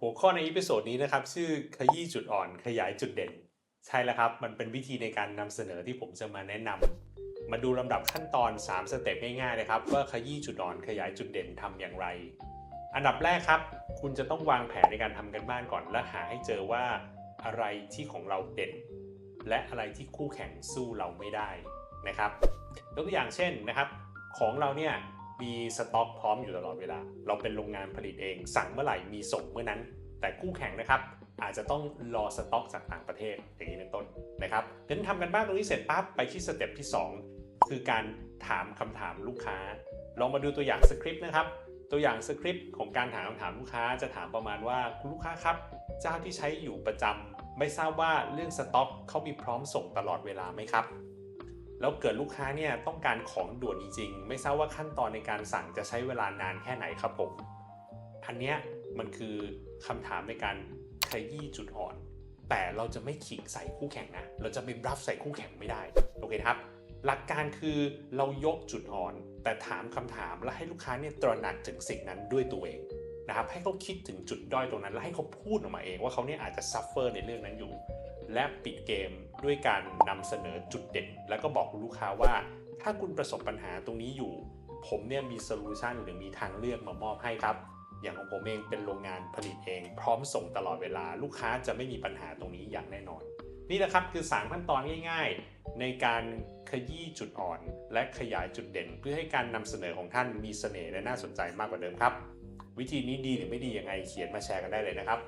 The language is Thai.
หัวข้อในอีพิโซดนี้นะครับ ชื่อขยี้จุดอ่อนขยายจุดเด่น ใช่แล้วครับ มันเป็นวิธีในการนำเสนอที่ผมจะมาแนะนำมาดูลำดับขั้นตอน 3 สเต็ปง่ายๆนะครับ ว่าขยี้จุดอ่อนขยายจุดเด่นทำอย่างไร อันดับแรกครับ คุณจะต้องวางแผนในการทำกันบ้านก่อน และหาให้เจอว่าอะไรที่ของเราเด่น และอะไรที่คู่แข่งสู้เราไม่ได้นะครับยกตัวอย่างเช่นนะครับ ของเราเนี่ย มีสต็อกพร้อมอยู่ตลอดเวลา เราเป็นโรงงานผลิตเอง สั่งเมื่อไหร่มีส่งเมื่อนั้น แต่คู่แข่งนะครับ อาจจะต้องรอสต็อกจากต่างประเทศอย่างนี้เป็นต้นนะครับดังนั้นทำกันบ้านตรงนี้เสร็จปั๊บไปที่สเต็ปที่ 2 คือการถามคำถามลูกค้า ลองมาดูตัวอย่างสคริปต์นะครับ ตัวอย่างสคริปต์ของการถามคำถามลูกค้าจะถามประมาณว่าคุณลูกค้าครับ เจ้าที่ใช้อยู่ประจำไม่ทราบว่าเรื่องสต็อกเขามีพร้อมส่งตลอดเวลาไหมครับ แล้วเกิดลูกค้าเนี่ยต้องการของด่วนจริงๆ ไม่ทราบว่าขั้นตอนในการสั่งจะใช้เวลานานแค่ไหนครับผม อันเนี้ยมันคือคำถามในการขยี้จุดอ่อน แต่เราจะไม่ขิงใส่คู่แข่งนะ เราจะไปรับใส่คู่แข่งไม่ได้ โอเคครับ หลักการคือเรายกจุดอ่อน แต่ถามคำถามและให้ลูกค้าเนี่ยตระหนักถึงสิ่งนั้นด้วยตัวเองนะครับ ให้เขาคิดถึงจุดด้อยตรงนั้น และให้เขาพูดออกมาเองว่าเขาเนี่ยอาจจะซัฟเฟอร์ในเรื่องนั้นอยู่ และปิดเกมด้วยการนำเสนอจุดเด่น แล้วก็บอกลูกค้าว่า ถ้าคุณประสบปัญหาตรงนี้อยู่ ผมเนี่ยมีโซลูชันหรือมีทางเลือกมามอบให้ครับ อย่างของผมเองเป็นโรงงานผลิตเอง พร้อมส่งตลอดเวลา ลูกค้าจะไม่มีปัญหาตรงนี้อย่างแน่นอน นี่แหละครับคือสามขั้นตอนง่าย ๆ ในการขยี้จุดอ่อน และขยายจุดเด่น เพื่อให้การนำเสนอของท่านมีเสน่ห์และน่าสนใจมากกว่าเดิมครับ วิธีนี้ดีหรือไม่ดียังไงเขียนมาแชร์กันได้เลยนะครับ